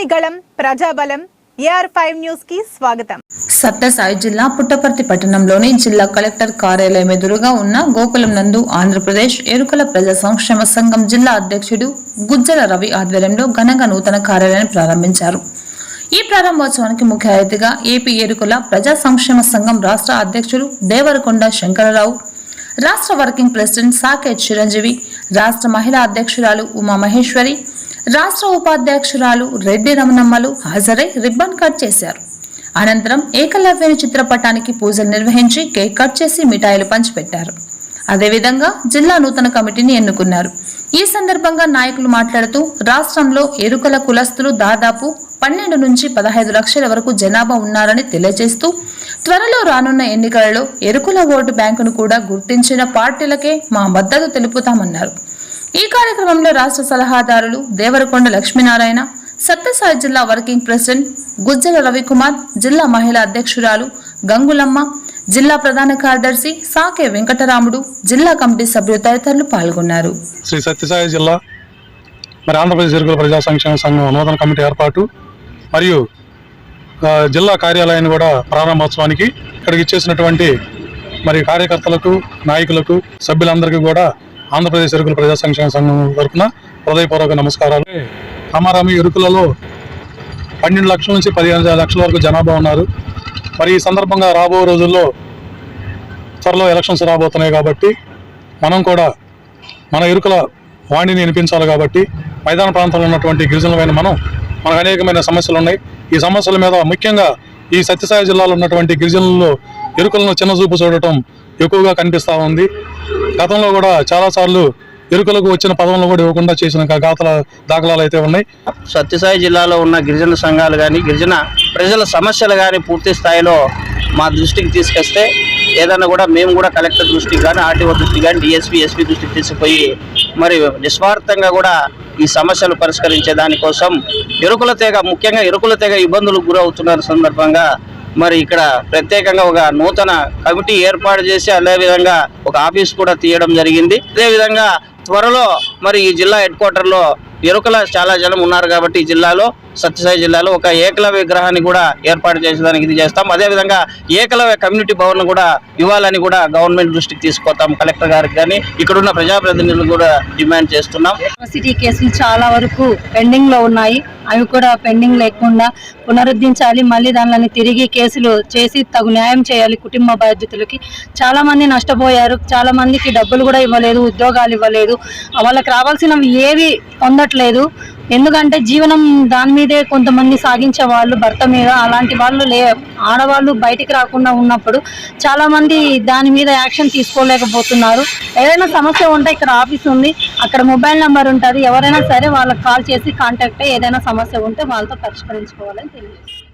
ప్రజలని ప్రజాబలం AR five న్యూస్కి స్వాగతం సత్యసాయి జిల్లా పుట్టపర్తి పట్టణంలోని జిల్లా కలెక్టర్ కార్యాలయం ఎదురుగా ఉన్న గోకులం నందు ఆంధ్రప్రదేశ్ ఎరుకల ప్రజా సంక్షేమ సంఘం జిల్లా అధ్యక్షుడు గుజ్జల రవి ఆధ్వర్యంలో ఘనంగా నూతన కార్యాలయాన్ని ప్రారంభించారు. ఈ ప్రారంభోత్సవానికి ముఖ్య అతిథిగా ఏపీ ఎరుకల ప్రజా సంక్షేమ సంఘం రాష్ట్ర అధ్యక్షుడు దేవరకొండ శంకరరావు రాష్ట్ర వర్కింగ్ ప్రెసిడెంట్ సాకేత్ చిరంజీవి రాష్ట్ర మహిళా అధ్యక్షురాలు ఉమా మహేశ్వరి రాష్ట్ర ఉపాధ్యక్షురాలు రెడ్డి రమణమ్మలు హాజరై రిబ్బన్ కట్ చేశారు. అనంతరం ఏకలవ్యని చిత్రపటానికి పూజలు నిర్వహించి కేక్ కట్ చేసి మిఠాయిలు పంచిపెట్టారు. అదేవిధంగా జిల్లా నూతన కమిటీని ఎన్నుకున్నారు. ఈ సందర్భంగా నాయకులు మాట్లాడుతూ రాష్ట్రంలో ఎరుకల కులస్తులు దాదాపు పన్నెండు నుంచి పదహైదు లక్షల వరకు జనాభా ఉన్నారని తెలియజేస్తూ త్వరలో రానున్న ఎన్నికలలో ఎరుకుల ఓటు బ్యాంకును కూడా గుర్తించిన పార్టీలకే మా మద్దతు తెలుపుతామన్నారు. ఈ కార్యక్రమంలో రాష్ట్ర సలహాదారులు దేవరకొండ లక్ష్మీనారాయణ సత్యసాయి జిల్లా వర్కింగ్ ప్రెసిడెంట్ గుజ్జల రవికుమార్ జిల్లా మహిళా అధ్యక్షురాలు గంగులమ్మ జిల్లా ప్రధాన కార్యదర్శి సాకే వెంకటరాముడు జిల్లా కమిటీ సభ్యులు తదితరులు పాల్గొన్నారు. శ్రీ సత్యసాయి జిల్లా మరి ఆంధ్రప్రదేశ్ ఎరుకుల ప్రజా సంక్షేమ సంఘం నూతన కమిటీ ఏర్పాటు మరియు జిల్లా కార్యాలయాన్ని కూడా ప్రారంభోత్సవానికి ఇక్కడికి ఇచ్చేసినటువంటి మరి కార్యకర్తలకు నాయకులకు సభ్యులందరికీ కూడా ఆంధ్రప్రదేశ్ ఎరుకుల ప్రజా సంక్షేమ సంఘం తరఫున హృదయపూర్వక నమస్కారాలు. రామారామి ఎరుకులలో పన్నెండు లక్షల నుంచి పదిహేను లక్షల వరకు జనాభా ఉన్నారు. మరి ఈ సందర్భంగా రాబో రోజుల్లో త్వరలో ఎలక్షన్స్ రాబోతున్నాయి కాబట్టి మనం కూడా మన ఇరుకుల వాణిని వినిపించాలి కాబట్టి మైదాన ప్రాంతంలో ఉన్నటువంటి గిరిజనులమైన మనం మనకు అనేకమైన సమస్యలు ఉన్నాయి. ఈ సమస్యల మీద ముఖ్యంగా ఈ సత్యసాయి జిల్లాలో ఉన్నటువంటి గిరిజనుల్లో ఎరుకలను చిన్న చూపు చూడటం ఎక్కువగా కనిపిస్తూ ఉంది. గతంలో కూడా చాలాసార్లు ఎరుకలకు వచ్చిన పదవులను కూడా ఇవ్వకుండా చేసిన గాతల దాఖలాలు అయితే ఉన్నాయి. సత్యసాయి జిల్లాలో ఉన్న గిరిజన సంఘాలు కానీ గిరిజన ప్రజల సమస్యలు కానీ పూర్తి స్థాయిలో మా దృష్టికి తీసుకొస్తే ఏదైనా కూడా మేము కూడా కలెక్టర్ దృష్టికి కానీ ఆర్టీఓ దృష్టికి కానీ డిఎస్పీ ఎస్పీ దృష్టికి తీసుకుపోయి మరి నిస్వార్థంగా కూడా ఈ సమస్యలు పరిష్కరించే దానికోసం ఎరుకుల తెగ ముఖ్యంగా ఎరుకుల తెగ ఇబ్బందులకు గురవుతున్న సందర్భంగా మరి ఇక్కడ ప్రత్యేకంగా ఒక నూతన కమిటీ ఏర్పాటు చేసి అదేవిధంగా ఒక ఆఫీస్ కూడా తీయడం జరిగింది. అదేవిధంగా త్వరలో మరి ఈ జిల్లా హెడ్ క్వార్టర్లో ఎరుకల చాలా జనం ఉన్నారు కాబట్టి ఈ జిల్లాలో సత్యసాయి జిల్లాలో ఒక ఏకలవ్య విగ్రహాన్ని కూడా ఏర్పాటు చేసేదానికి ఇది చేస్తాం. అదేవిధంగా ఏకలవ్య కమ్యూనిటీ భవన్ కూడా ఇవ్వాలని కూడా గవర్నమెంట్ దృష్టికి తీసుకుపోతాం కలెక్టర్ గారికి కానీ ఇక్కడున్న ప్రజాప్రతినిధులు కూడా డిమాండ్ చేస్తున్నాం. సిటీ కేసులు చాలా వరకు పెండింగ్లో ఉన్నాయి. అవి కూడా పెండింగ్ లేకుండా పునరుద్ధరించాలి. మళ్ళీ దానిని తిరిగి కేసులు చేసి తగు న్యాయం చేయాలి కుటుంబ బాధ్యతలకి. చాలా మంది నష్టపోయారు. చాలా మందికి డబ్బులు కూడా ఇవ్వలేదు ఉద్యోగాలు ఇవ్వలేదు. వాళ్ళకి రావాల్సినవి ఏవి పొందట్లేదు. ఎందుకంటే జీవనం దాని మీదే కొంతమంది సాగించే వాళ్ళు భర్త మీద అలాంటి వాళ్ళు లే ఆడవాళ్ళు బయటికి రాకుండా ఉన్నప్పుడు చాలామంది దాని మీద యాక్షన్ తీసుకోలేకపోతున్నారు. ఏదైనా సమస్య ఉంటే ఇక్కడ ఆఫీస్ ఉంది అక్కడ మొబైల్ నెంబర్ ఉంటుంది ఎవరైనా సరే వాళ్ళకి కాల్ చేసి కాంటాక్ట్ అయ్యి ఏదైనా సమస్య ఉంటే వాళ్ళతో పరిష్కరించుకోవాలని తెలియజేస్తాను